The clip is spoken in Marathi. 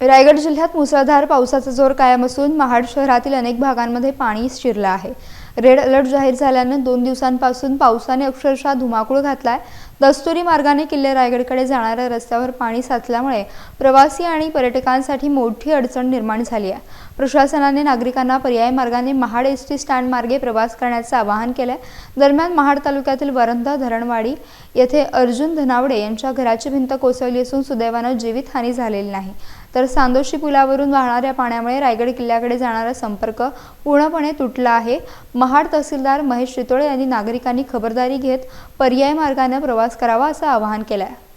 रायगड जिल्ह्यात मुसळधार पावसाचा जोर कायम असून महाड शहरातील अनेक भागांमध्ये पाणी शिरलं आहे. रेड अलर्ट जाहीर झाल्यानं दोन दिवसांपासून पावसाने अक्षरशः धुमाकूळ घातलाय. दस्तुरी मार्गाने किल्ले रायगडकडे जाणाऱ्या रस्त्यावर पाणी साचल्यामुळे प्रवासी आणि पर्यटकांसाठी मोठी अडचण निर्माण झाली आहे. प्रशासनाने नागरिकांना पर्यायी मार्गाने महाड एस टी स्टँड मार्गे प्रवास करण्याचं आवाहन केलंय. दरम्यान महाड तालुक्यातील वरंधा धरणवाडी येथे अर्जुन धनावडे यांच्या घराची भिंत कोसळली असून सुदैवानं जीवितहानी झालेली नाही. तर सांदोशी पुलावरून वाहणाऱ्या पाण्यामुळे रायगड किल्ल्याकडे जाणारा संपर्क पूर्णपणे तुटला आहे महाड तहसीलदार महेश चितोळे यांनी नागरिकांनी खबरदारी घेत पर्याय मार्गाने प्रवास करावा असं आवाहन केलं आहे